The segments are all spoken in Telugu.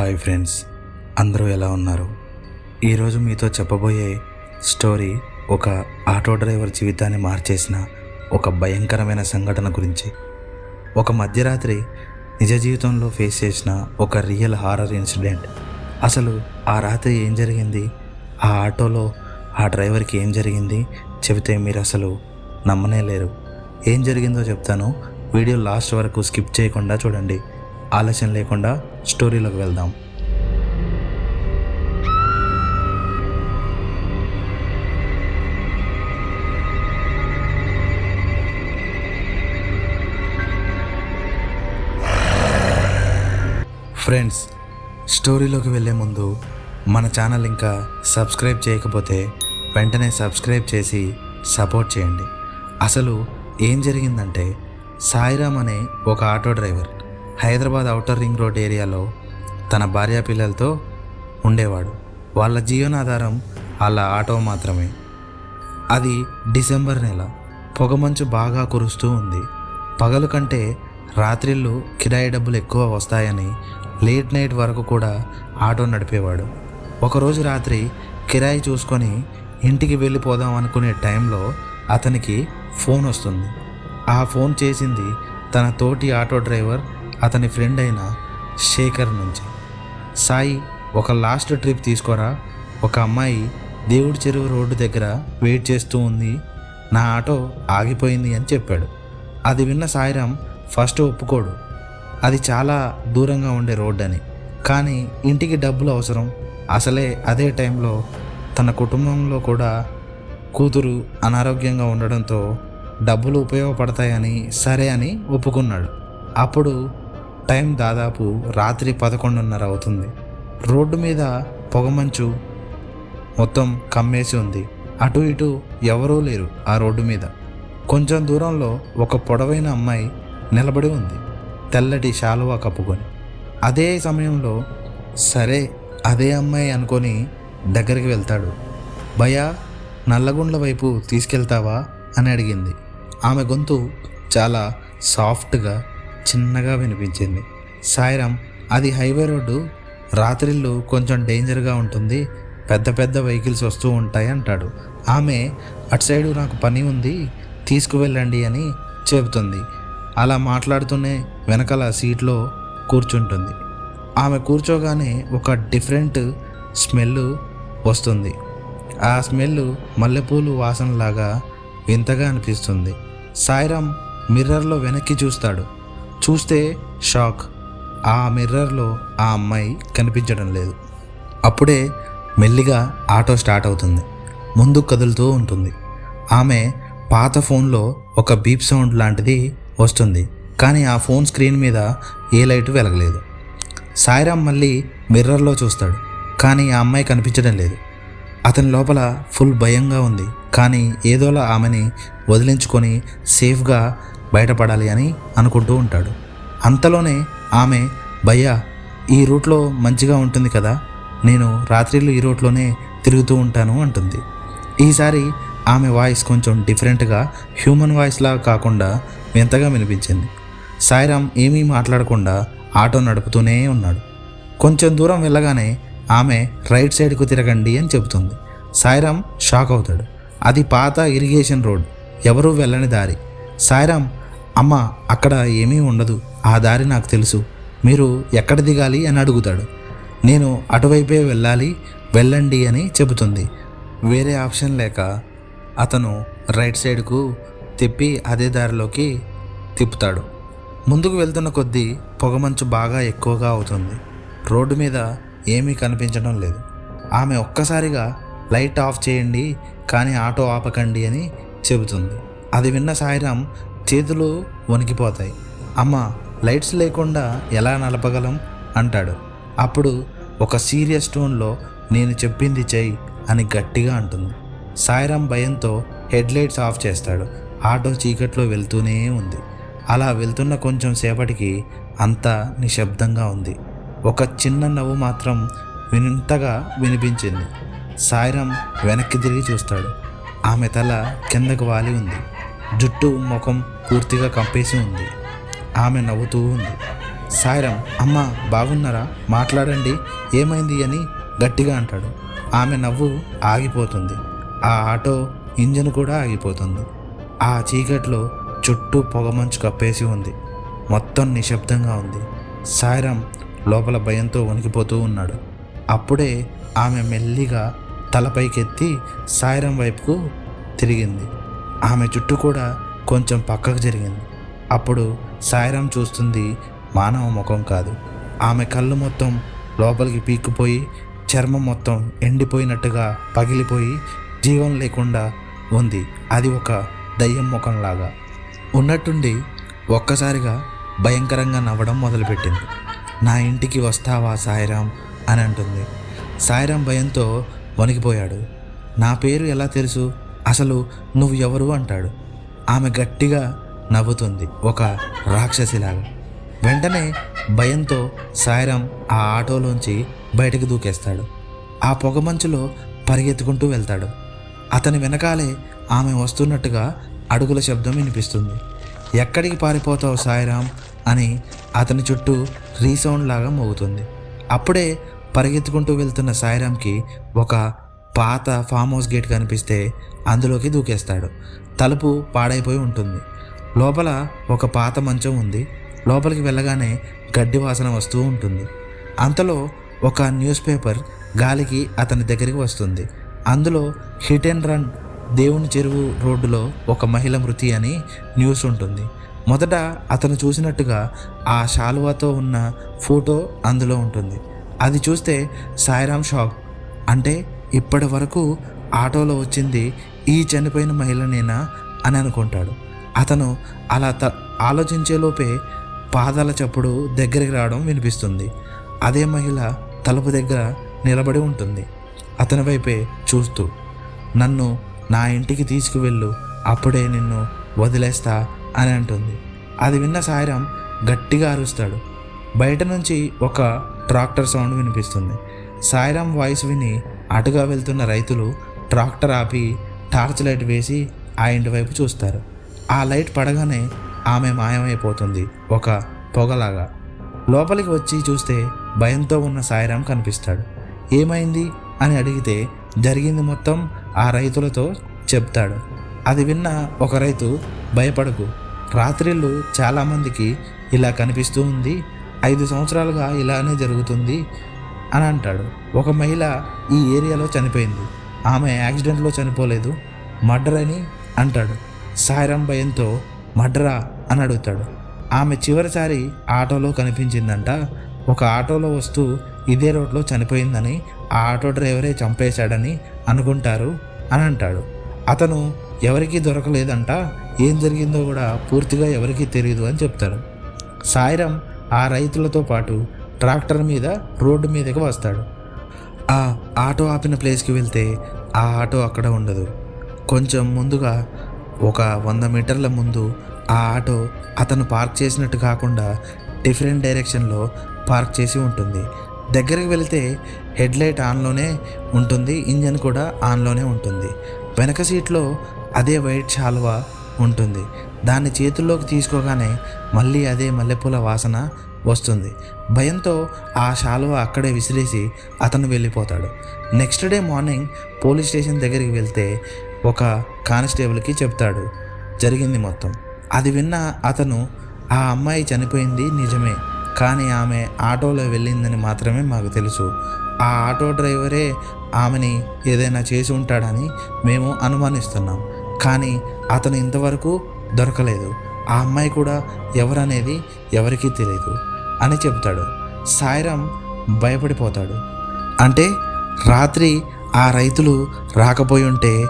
Hi friends. అందరూ ఎలా ఉన్నారు? ఈరోజు మీతో చెప్పబోయే స్టోరీ ఒక ఆటో డ్రైవర్ జీవితాన్ని మార్చేసిన ఒక భయంకరమైన సంఘటన గురించి. ఒక మధ్యరాత్రి నిజ జీవితంలో ఫేస్ చేసిన ఒక రియల్ హారర్ ఇన్సిడెంట్. అసలు ఆ రాత్రి ఏం జరిగింది? ఆ ఆటోలో ఆ డ్రైవర్కి ఏం జరిగింది? చెబితే మీరు అసలు నమ్మనే లేరు. ఏం జరిగిందో చెప్తాను. వీడియో లాస్ట్ వరకు స్కిప్ చేయకుండా చూడండి. ఆలస్యం లేకుండా స్టోరీలోకి వెళ్దాం. ఫ్రెండ్స్ స్టోరీలోకి వెళ్ళే ముందు మన ఛానల్ ఇంకా సబ్స్క్రైబ్ చేయకపోతే వెంటనే సబ్స్క్రైబ్ చేసి సపోర్ట్ చేయండి. అసలు ఏం జరిగిందంటే సాయిరామ్ అనే ఒక auto driver Hyderabad outer ring road ఏరియాలో తన భార్యా పిల్లలతో ఉండేవాడు. వాళ్ళ జీవనాధారం వాళ్ళ ఆటో మాత్రమే. అది డిసెంబర్ నెల. పొగమంచు బాగా కురుస్తూ ఉంది. పగలు కంటే రాత్రిళ్ళు కిరాయి డబ్బులు ఎక్కువ వస్తాయని లేట్ నైట్ వరకు కూడా ఆటో నడిపేవాడు. ఒకరోజు రాత్రి కిరాయి చూసుకొని ఇంటికి వెళ్ళిపోదాం అనుకునే టైంలో అతనికి ఫోన్ వస్తుంది. ఆ ఫోన్ చేసింది తన తోటి ఆటో డ్రైవర్ అతని ఫ్రెండ్ అయిన శేఖర్ నుంచి. సాయి ఒక లాస్ట్ ట్రిప్ తీసుకోరా? ఒక అమ్మాయి దేవుడి చెరువు రోడ్డు దగ్గర వెయిట్ చేస్తూ ఉంది. నా ఆటో ఆగిపోయింది అని చెప్పాడు. అది విన్న సాయిరామ్ ఫస్ట్ ఒప్పుకోడు. అది చాలా దూరంగా ఉండే రోడ్ అని. కానీ ఇంటికి డబ్బులు అవసరం. అసలే అదే టైంలో తన కుటుంబంలో కూడా కూతురు అనారోగ్యంగా ఉండడంతో డబ్బులు ఉపయోగపడతాయని సరే అని ఒప్పుకున్నాడు. అప్పుడు టైం దాదాపు రాత్రి పదకొండున్నర అవుతుంది. రోడ్డు మీద పొగమంచు మొత్తం కమ్మేసి ఉంది. అటు ఇటు ఎవరూ లేరు ఆ రోడ్డు మీద. కొంచెం దూరంలో ఒక పొడవైన అమ్మాయి నిలబడి ఉంది తెల్లటి శాలువా కప్పుకొని. అదే సమయంలో సరే అదే అమ్మాయి అనుకొని దగ్గరికి వెళ్తాడు. భయా నల్లగుండ్ల వైపు తీసుకెళ్తావా? అని అడిగింది. ఆమె గొంతు చాలా సాఫ్ట్గా చిన్నగా వినిపించింది. సాయిరామ్ అది హైవే రోడ్డు. రాత్రిళ్ళు కొంచెం డేంజర్గా ఉంటుంది. పెద్ద పెద్ద వెహికల్స్ వస్తూ ఉంటాయి అంటాడు. ఆమె అటు సైడు నాకు పని ఉంది తీసుకువెళ్ళండి అని చెబుతుంది. అలా మాట్లాడుతూనే వెనకాల సీట్లో కూర్చుంటుంది. ఆమె కూర్చోగానే ఒక డిఫరెంట్ స్మెల్ వస్తుంది. ఆ స్మెల్ మల్లెపూలు వాసనలాగా వింతగా అనిపిస్తుంది. సాయిరామ్ మిర్రర్లో వెనక్కి చూస్తాడు. చూస్తే షాక్. ఆ మిర్రర్లో ఆ అమ్మాయి కనిపించడం లేదు. అప్పుడే మెల్లిగా ఆటో స్టార్ట్ అవుతుంది. ముందు కదులుతూ ఉంటుంది. ఆమె పాత ఫోన్లో ఒక బీప్ సౌండ్ లాంటిది వస్తుంది. కానీ ఆ ఫోన్ స్క్రీన్ మీద ఏ లైట్ వెలగలేదు. సాయిరామ్ మళ్ళీ మిర్రర్లో చూస్తాడు. కానీ ఆ అమ్మాయి కనిపించడం లేదు. అతని లోపల ఫుల్ భయంగా ఉంది. కానీ ఏదోలా ఆమెని వదిలించుకొని సేఫ్గా బయటపడాలి అని అనుకుంటూ ఉంటాడు. అంతలోనే ఆమె భయ్యా ఈ రూట్లో మంచిగా ఉంటుంది కదా నేను రాత్రిళ్ళు ఈ రూట్లోనే తిరుగుతూ ఉంటాను అంటుంది. ఈసారి ఆమె వాయిస్ కొంచెం డిఫరెంట్గా హ్యూమన్ వాయిస్లా కాకుండా వింతగా వినిపించింది. సాయిరామ్ ఏమీ మాట్లాడకుండా ఆటో నడుపుతూనే ఉన్నాడు. కొంచెం దూరం వెళ్ళగానే ఆమె రైట్ సైడ్కు తిరగండి అని చెబుతుంది. సాయిరామ్ షాక్ అవుతాడు. అది పాత ఇరిగేషన్ రోడ్. ఎవరూ వెళ్ళని దారి. సాయిరామ్ అమ్మ అక్కడ ఏమీ ఉండదు. ఆ దారి నాకు తెలుసు. మీరు ఎక్కడ దిగాలి అని అడుగుతాడు. నేను అటువైపే వెళ్ళాలి వెళ్ళండి అని చెబుతుంది. వేరే ఆప్షన్ లేక అతను రైట్ సైడ్కు తిప్పి అదే దారిలోకి తిప్పుతాడు. ముందుకు వెళ్తున్న కొద్దీ పొగమంచు బాగా ఎక్కువగా అవుతుంది. రోడ్డు మీద ఏమీ కనిపించడం లేదు. ఆమె ఒక్కసారిగా లైట్ ఆఫ్ చేయండి కానీ ఆటో ఆపకండి అని చెబుతుంది. అది విన్న సాయిరామ్ చేతులు వణికిపోతాయి. అమ్మ లైట్స్ లేకుండా ఎలా నలపగలం? అంటాడు. అప్పుడు ఒక సీరియస్ టోన్లో నేను చెప్పింది చెయ్యి అని గట్టిగా అంటుంది. సాయిరామ్ భయంతో హెడ్ లైట్స్ ఆఫ్ చేస్తాడు. ఆటో చీకట్లో వెళ్తూనే ఉంది. అలా వెళ్తున్న కొంచెం సేపటికి అంతా నిశ్శబ్దంగా ఉంది. ఒక చిన్న నవ్వు మాత్రం వింతగా వినిపించింది. సాయిరామ్ వెనక్కి తిరిగి చూస్తాడు. ఆమె తల కిందకు వాలి ఉంది. జుట్టు ముఖం పూర్తిగా కప్పేసి ఉంది. ఆమె నవ్వుతూ ఉంది. సాయిరం అమ్మ బాగున్నారా? మాట్లాడండి. ఏమైంది అని గట్టిగా అంటాడు. ఆమె నవ్వు ఆగిపోతుంది. ఆ ఆటో ఇంజన్ కూడా ఆగిపోతుంది. ఆ చీకట్లో చుట్టూ పొగమంచు కప్పేసి ఉంది. మొత్తం నిశ్శబ్దంగా ఉంది. సాయిరం లోపల భయంతో వణికిపోతూ ఉన్నాడు. అప్పుడే ఆమె మెల్లిగా తలపైకెత్తి సాయిరం వైపుకు తిరిగింది. ఆమె చుట్టూ కూడా కొంచెం పక్కకు జరిగింది. అప్పుడు సాయిరాం చూస్తుంది మానవ ముఖం కాదు. ఆమె కళ్ళు మొత్తం లోపలికి పీక్కుపోయి చర్మం మొత్తం ఎండిపోయినట్టుగా పగిలిపోయి జీవం లేకుండా ఉంది. అది ఒక దయ్యం ముఖంలాగా. ఉన్నట్టుండి ఒక్కసారిగా భయంకరంగా నవ్వడం మొదలుపెట్టింది. నా ఇంటికి వస్తావా సాయిరాం? అని అంటుంది. సాయిరాం భయంతో వణికిపోయాడు. నా పేరు ఎలా తెలుసు? అసలు నువ్వు ఎవరు అంటాడు. ఆమె గట్టిగా నవ్వుతుంది ఒక రాక్షసిలాగా. వెంటనే భయంతో సాయిరాం ఆ ఆటోలోంచి బయటకు దూకేస్తాడు. ఆ పొగమంచులో పరిగెత్తుకుంటూ వెళ్తాడు. అతని వెనకాలే ఆమె వస్తున్నట్టుగా అడుగుల శబ్దం వినిపిస్తుంది. ఎక్కడికి పారిపోతావు సాయిరాం? అని అతని చుట్టూ రీసౌండ్ లాగా మోగుతుంది. అప్పుడే పరిగెత్తుకుంటూ వెళ్తున్న సాయిరాంకి ఒక పాత ఫామ్ హౌస్ గేట్ కనిపిస్తే అందులోకి దూకేస్తాడు. తలుపు పాడైపోయి ఉంటుంది. లోపల ఒక పాత మంచం ఉంది. లోపలికి వెళ్ళగానే గడ్డి వాసన వస్తూ ఉంటుంది. అంతలో ఒక న్యూస్ పేపర్ గాలికి అతని దగ్గరికి వస్తుంది. అందులో హిట్ అండ్ రన్ దేవుని చెరువు రోడ్డులో ఒక మహిళ మృతి అని న్యూస్ ఉంటుంది. మొదట అతను చూసినట్టుగా ఆ శాలువాతో ఉన్న ఫోటో అందులో ఉంటుంది. అది చూస్తే సాయిరామ్ షాక్. అంటే ఇప్పటి వరకు ఆటోలో వచ్చింది ఈ చనిపోయిన మహిళనేనా అని అనుకుంటాడు. అతను అలా త ఆలోచించేలోపే పాదాల చప్పుడు దగ్గరికి రావడం వినిపిస్తుంది. అదే మహిళ తలుపు దగ్గర నిలబడి ఉంటుంది. అతని వైపే చూస్తూ నన్ను నా ఇంటికి తీసుకువెళ్ళు అప్పుడే నిన్ను వదిలేస్తా అని అంటుంది. అది విన్న సాయిరాం గట్టిగా అరుస్తాడు. బయట నుంచి ఒక ట్రాక్టర్ సౌండ్ వినిపిస్తుంది. సాయిరాం వాయిస్ విని అటుగా వెళ్తున్న రైతులు ట్రాక్టర్ ఆపి టార్చ్ లైట్ వేసి ఆ ఇంటి వైపు చూస్తారు. ఆ లైట్ పడగానే ఆమె మాయమైపోతుంది ఒక పొగలాగా. లోపలికి వచ్చి చూస్తే భయంతో ఉన్న సాయిరాం కనిపిస్తాడు. ఏమైంది? అని అడిగితే జరిగింది మొత్తం ఆ రైతులతో చెప్తాడు. అది విన్న ఒక రైతు భయపడకు. రాత్రిళ్ళు చాలామందికి ఇలా కనిపిస్తూ ఉంది. ఐదు సంవత్సరాలుగా ఇలానే జరుగుతుంది. అని అంటాడు. ఒక మహిళ ఈ ఏరియాలో చనిపోయింది. ఆమె యాక్సిడెంట్లో చనిపోలేదు. మర్డర్ అని అంటాడు. సాయిరాం భయంతో మర్డరా అని అడుగుతాడు. ఆమె చివరిసారి ఆటోలో కనిపించిందంట. ఒక ఆటోలో వస్తూ ఇదే రోడ్లో చనిపోయిందని ఆ ఆటో డ్రైవరే చంపేశాడని అనుకుంటారు అని అంటాడు. అతను ఎవరికీ దొరకలేదంట. ఏం జరిగిందో కూడా పూర్తిగా ఎవరికీ తెలియదు అని చెప్తాడు సాయిరం ఆ రైతులతో పాటు ట్రాక్టర్ మీద రోడ్డు మీదకి వస్తాడు. ఆ ఆటో ఆపిన ప్లేస్కి వెళ్తే ఆ ఆటో అక్కడ ఉండదు. కొంచెం ముందుగా ఒక వంద మీటర్ల ముందు ఆ ఆటో అతను పార్క్ చేసినట్టు కాకుండా డిఫరెంట్ డైరెక్షన్లో పార్క్ చేసి ఉంటుంది. దగ్గరికి వెళితే హెడ్ లైట్ ఆన్లోనే ఉంటుంది ఇంజన్ కూడా ఆన్లోనే ఉంటుంది. వెనక సీట్లో అదే వైట్ శాలువా ఉంటుంది. దాన్ని చేతుల్లోకి తీసుకోగానే మళ్ళీ అదే మల్లెపూల వాసన వస్తుంది. భయంతో ఆ శాలువ అక్కడే విసిరేసి అతను వెళ్ళిపోతాడు. Next day morning police station దగ్గరికి వెళ్తే ఒక కానిస్టేబుల్కి చెప్తాడు జరిగింది మొత్తం. అది విన్న అతను ఆ అమ్మాయి చనిపోయింది నిజమే కానీ ఆమె ఆటోలో వెళ్ళిందని మాత్రమే మాకు తెలుసు. ఆ ఆటో డ్రైవరే ఆమెని ఏదైనా చేసి ఉంటాడని మేము అనుమానిస్తున్నాం. కానీ అతను ఇంతవరకు దొరకలేదు. ఆ అమ్మాయి కూడా ఎవరనేది ఎవరికీ తెలియదు అని చెప్తాడు సాయిరాం భయపడిపోతాడు. అంటే రాత్రి ఆ రైతులు రాకపోయి ఉంటే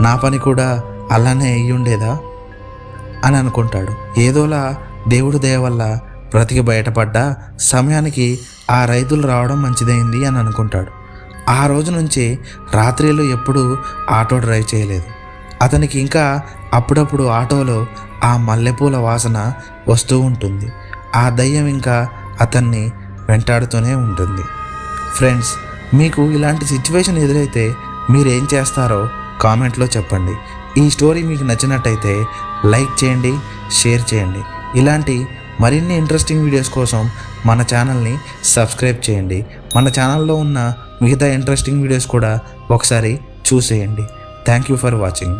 నా పని కూడా అలానే అయ్యి ఉండేదా? అని అనుకుంటాడు. ఏదోలా దేవుడి దయ వల్ల బ్రతికి బయటపడ్డా సమయానికి ఆ రైతులు రావడం మంచిదైంది అని అనుకుంటాడు. ఆ రోజు నుంచి రాత్రిలో ఎప్పుడూ ఆటో డ్రైవ్ చేయలేదు. అతనికి ఇంకా అప్పుడప్పుడు ఆటోలో ఆ మల్లెపూల వాసన వస్తూ ఉంటుంది. ఆ దయ్యం ఇంకా అతన్ని వెంటాడుతూనే ఉంటుంది. ఫ్రెండ్స్ మీకు ఇలాంటి సిచ్యువేషన్ ఎదురైతే మీరేం చేస్తారో కామెంట్లో చెప్పండి. ఈ స్టోరీ మీకు నచ్చినట్టయితే లైక్ చేయండి షేర్ చేయండి. ఇలాంటి మరిన్ని ఇంట్రెస్టింగ్ వీడియోస్ కోసం మన ఛానల్ని సబ్స్క్రైబ్ చేయండి. మన ఛానల్లో ఉన్న మిగతా ఇంట్రెస్టింగ్ వీడియోస్ కూడా ఒకసారి చూసేయండి. Thank you for watching